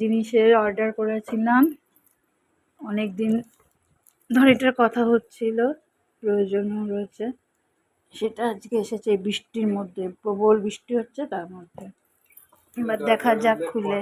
জিনিসের অর্ডার করেছিলাম। অনেক দিন ধরে এটার কথা হচ্ছিল প্রয়োজনও রয়েছে। সেটা আজকে এসেছে বৃষ্টির মধ্যে প্রবল বৃষ্টি হচ্ছে তার মধ্যে। এবার দেখা যাক খুলে।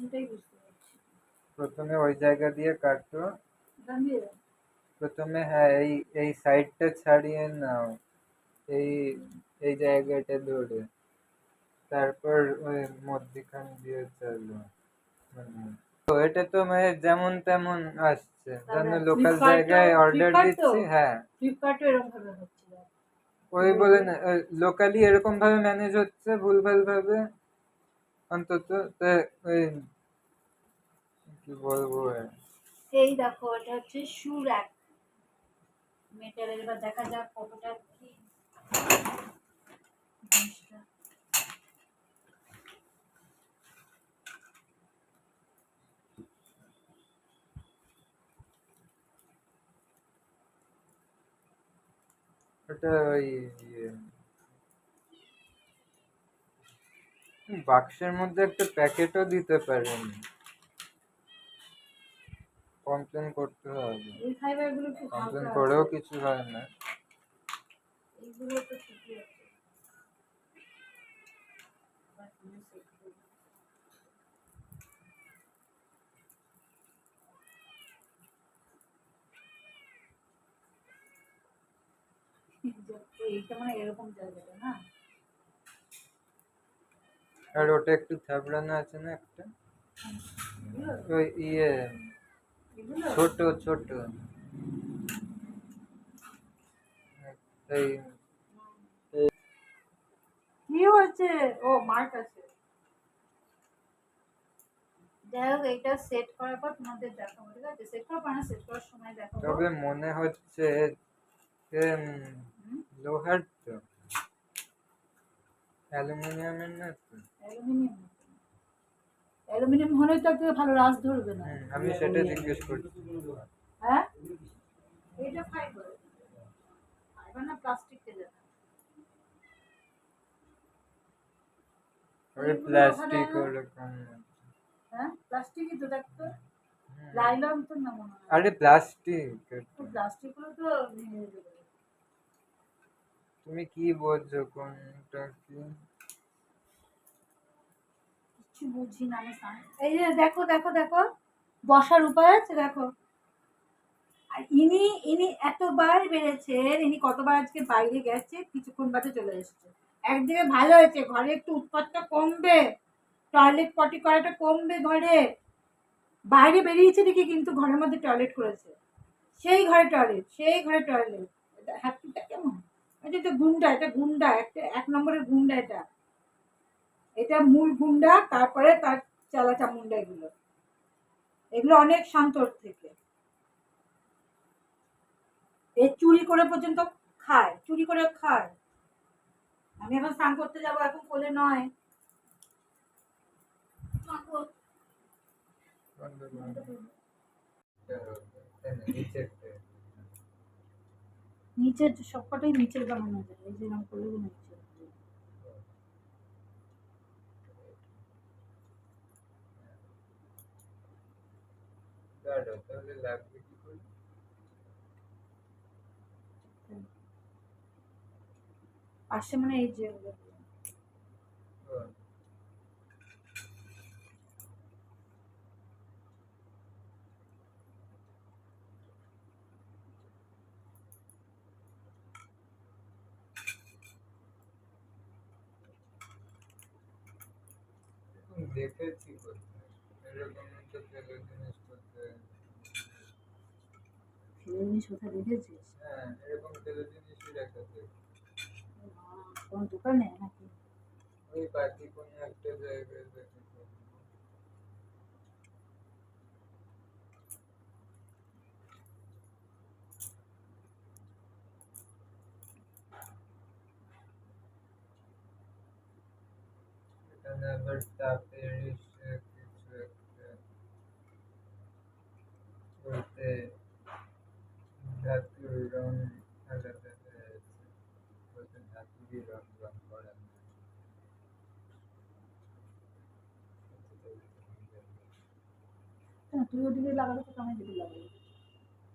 এটাই বুঝতে পারছি। প্রথমে ওই জায়গা দিয়ে কাটো। প্রথমে হ্যাঁ এই এই সাইডটা ছাড়িয়ে নাও। এই এই জায়গাটা ধরে। তারপর ওই মধ্যিখান দিয়ে চালো। মানে তো এটা তো মানে যেমন তেমন আসছে। যেন লোকাল জায়গায় অর্ডার দিচ্ছি হ্যাঁ। ফ্লিপকার্টও এরকম ভাবে হচ্ছিল ওই বলে না লোকালি এরকম ভাবে ম্যানেজ হচ্ছে ভুলভাল ভাবে অন্তত কি বলব। এই দেখো এটা হচ্ছে শু র্যাক মেটালের এবার দেখা যাক কতটা কি। ওটা ওই ইয়ে বাক্সের মধ্যে একটা প্যাকেটও দিতে পারেন। কমপ্লেন করতে হবে। কমপ্লেন করেও কিছু হয় না। এইটা মানে এরকম জায়গাটা না? আর ওটা একটু থাবড়ানো আছে না একটা? ওই ইয়ে ছোট ছোট। কি হয়েছে? ও মার্ক আছে যাই হোক এইটা সেট করার পর তোমাদের দেখাবো ঠিক আছে? সেট করার পর সেট করার সময় দেখাবো। তবে মনে হচ্ছে লোহার তো। অ্যালুমিনিয়ামের না অ্যালুমিনিয়াম অ্যালুমিনিয়াম হলে তো একটু ভালো রাস ধরবে না। আমি সেটা জিজ্ঞেস করছি। হ্যাঁ? এটা ফাইবার ফাইবার না প্লাস্টিক তে ওই প্লাস্টিক ওরকম হ্যাঁ? প্লাস্টিকই তো দেখতো লাইলন তো না মনে হয়। আরে প্লাস্টিক প্লাস্টিকগুলো তো তুমি কি বলছো? কোনটা কি? কিছু বুঝি না আমি এই যে দেখো দেখো দেখো। বসার উপায় আছে দেখো। আর ইনি ইনি এতবার বেড়েছেন, ইনি কতবার আজকে বাইরে গেছে, কিছুক্ষণ বাদে চলে এসেছে। একদিকে ভালো হয়েছে, ঘরে একটু উৎপাতটা কমবে টয়লেট পটি করাটা কমবে ঘরে। বাইরে বেরিয়েছে দেখি, কিন্তু ঘরের মধ্যে টয়লেট করেছে। সেই ঘরে টয়লেট সেই ঘরে টয়লেট হ্যাপিটা কেমন? এটা তো গুন্ডা এটা গুন্ডা একটা এক নম্বরের গুন্ডা এটা। এটা মূল গুন্ডা তারপরে তার চালা চামুন্ডা এগুলো। এগুলো অনেক শান্তর থেকে। এ চুরি করে পর্যন্ত খায় চুরি করে খায়। আমি এখন স্নান করতে যাব এখন কোলে নয়। নিচের সবকটাই নিচের বানানো যায় এই যে এরকম করলে নিচে তাহলে লাগবে কি করে? পাশে মানে এই যে দেখেছি এরকম তো জিনিস করতে। জিনিস কোথায় দেখেছিস? হ্যাঁ এরকম তেলের জিনিসই দেখাতে। কোন দোকানে নাকি? ওই পাখি কোনো একটা জায়গায় দেখেছি মানে আবার তাপের এসে কিছু একটা বলতে ধাতুর রং আলাদা হয়ে আছে বলতে ধাতুরই রং রং করা না হ্যাঁ তুই ওদিকে লাগালে তো আমি দিকে লাগাবো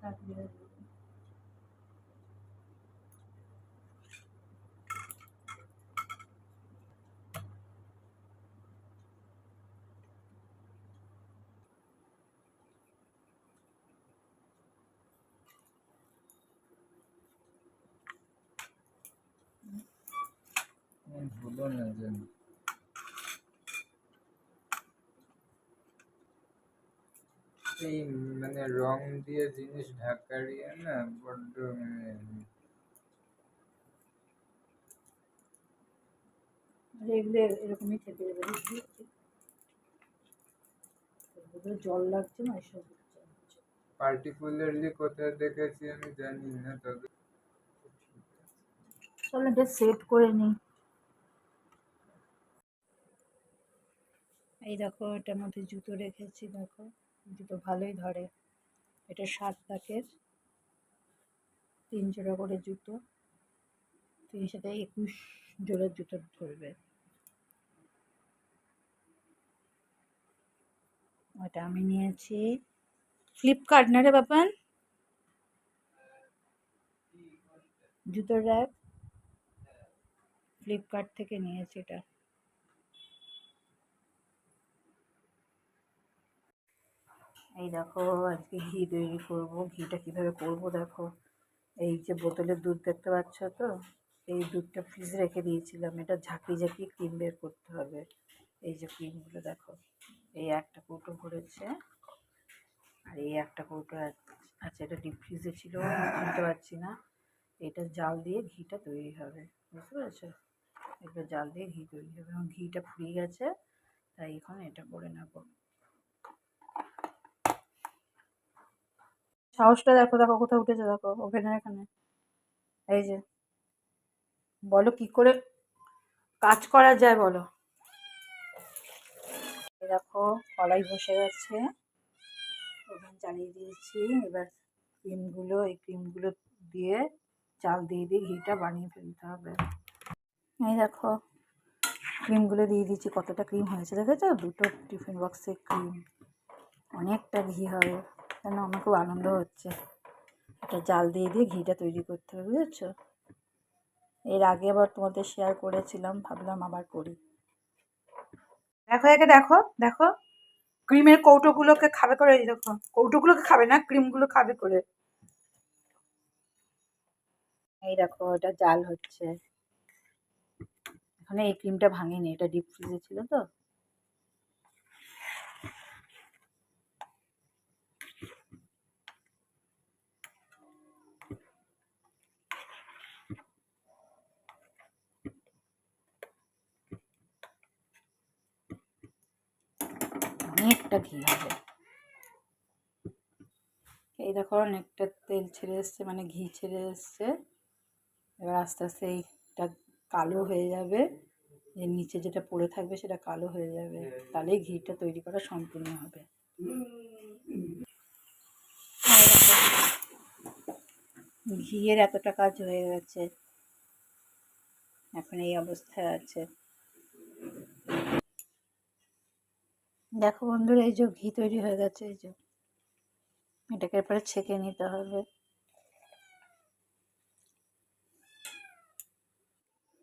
তারপরে ভুলো না যেন এই মানে রং দিয়ে জিনিস ঢাকারই না বড্ড মানে এরকমই যাবে জল লাগছে না এসব পার্টিকুলারলি কোথায় দেখেছি আমি জানি না তবে চলো এটা সেট করে নিই এই দেখো, এটার মধ্যে জুতো রেখেছি, দেখো। জুতো ভালোই ধরে। এটা সাত লাখের তিন জোড়া করে জুতো। তিন সাথে একুশ জোড়ার জুতো ধরবে। ওটা আমি নিয়েছি ফ্লিপকার্ট না রে বাপান? জুতোর র্যাক ফ্লিপকার্ট থেকে নিয়েছি এটা। এই দেখো, আজকে ঘি তৈরি করব। ঘিটা কীভাবে করব দেখো। এই যে বোতলের দুধ দেখতে পাচ্ছ তো? এই দুধটা ফ্রিজে রেখে দিয়েছিলাম। এটা ঝাঁকি ঝাঁকি ক্রিম বের করতে হবে। এই যে ক্রিমগুলো দেখো, এই একটা কৌটো ভরেছে আর এই একটা কৌটো আছ- এটা ডিপ ফ্রিজে ছিল খুলতে পারছি না। এটা জাল দিয়ে ঘিটা তৈরি হবে, বুঝতে পেরেছ? এবার জাল দিয়ে ঘি তৈরি হবে। এবং ঘিটা ফুরিয়ে গেছে, তাই এখন এটা করে নেব। সাহসটা দেখো দেখো কোথায় উঠেছে, দেখো ওভেনের এখানে। এই যে। বলো কি করে কাজ করা যায় বলো। দেখো, কলাই বসে গেছে। ওভেন চালিয়ে দিয়েছি। এবার ক্রিমগুলো, এই ক্রিমগুলো দিয়ে চাল দিয়ে দিয়ে ঘিটা বানিয়ে ফেলতে হবে। এই দেখো, ক্রিমগুলো দিয়ে দিচ্ছি কতটা ক্রিম হয়েছে দেখেছ? দুটো টিফিন বক্সে ক্রিম। অনেকটা ঘি হবে। কেন আমার খুব আনন্দ হচ্ছে? এটা জাল দিয়ে দিয়ে ঘিটা তৈরি করতে হবে, বুঝেছ? এর আগে আবার তোমাদের শেয়ার করেছিলাম, ভাবলাম আবার করি। দেখো একে, দেখো দেখো। ক্রিমের কৌটোগুলোকে খাবে করে দেখো, কৌটোগুলোকে খাবে না, ক্রিমগুলো খাবে করে। এই দেখো, এটা জাল হচ্ছে। এখানে এই ক্রিমটা ভাঙেনি, এটা ডিপ ফ্রিজে ছিল তো। অনেকটা ঘি হবে। এই দেখো অনেকটা তেল ছেড়ে এসছে মানে ঘি ছেড়ে এসছে। এবার আস্তে আস্তে এইটা কালো হয়ে যাবে। যে নিচে যেটা পড়ে থাকবে সেটা কালো হয়ে যাবে। তাহলেই ঘিটা তৈরি করা সম্পূর্ণ হবে। ঘিয়ের এতটা কাজ হয়ে গেছে। এখন এই অবস্থায় আছে। দেখো বন্ধুরা, এই যে ঘি তৈরি হয়ে গেছে, এই যে এটাকে এরপরে ছেঁকে নিতে হবে।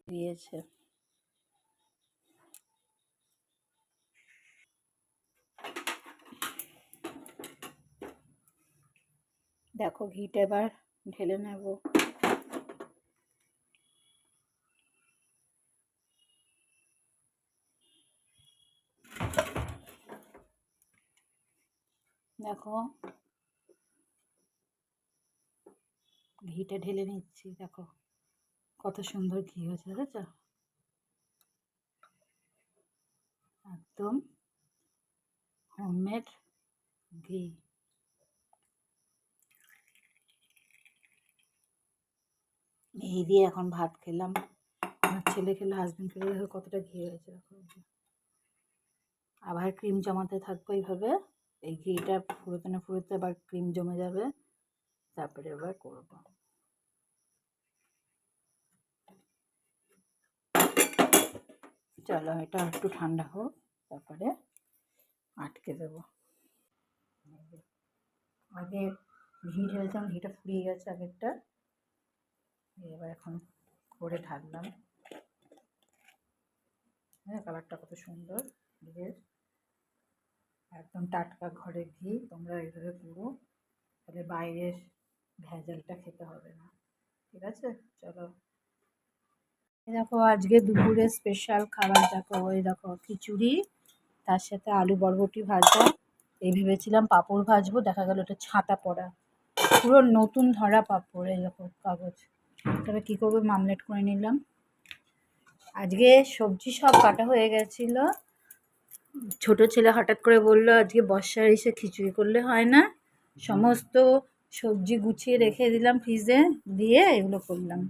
দিয়েছে। দেখো ঘিটা এবার ঢেলে নেব। দেখো। ঘিটা ঢেলে নিচ্ছি, দেখো। কত সুন্দর ঘি হয়েছে দেখেছ একদম হোমমেড ঘি। এই দিয়ে এখন ভাত খেলাম। আমার ছেলে খেলে হাজবেন্ড খেলো দেখো কতটা ঘি হয়েছে, দেখো। আবার ক্রিম জমাতে থাকব এইভাবে। এই ঘিটা ফুরোতে না ফুরোতে আবার ক্রিম জমে যাবে। তারপরে আবার করব। চলো এটা একটু ঠান্ডা হোক, তারপরে আটকে দেবো। আগে ঘি ঢেলতাম ঘিটা ফুরিয়ে গেছে আগেরটা। এবার এখন করে ঢাললাম হ্যাঁ কালারটা কত সুন্দর, ঘিয়ের। একদম টাটকা ঘরের ঘি, তোমরা এইভাবে পুরো তাহলে বাইরের ভেজালটা খেতে হবে না। ঠিক আছে? চলো। দেখো, আজকে দুপুরে স্পেশাল খাবার দেখো, ওই দেখো খিচুড়ি, তার সাথে আলু বরবটি ভাজা। এই ভেবেছিলাম পাঁপড় ভাজবো, দেখা গেল ওটা ছাতা পড়া। পুরো নতুন ধরা পাঁপড়, এই দেখো কাগজ। তবে কী করব, মামলেট করে নিলাম। আজকে সবজি সব কাটা হয়ে গেছিল। ছোট ছেলে হঠাৎ করে বলল আজকে বর্ষার এসে খিচুড়ি করলে হয় না? সমস্ত সবজি গুছিয়ে রেখে দিলাম ফ্রিজে দিয়ে এগুলো করলাম।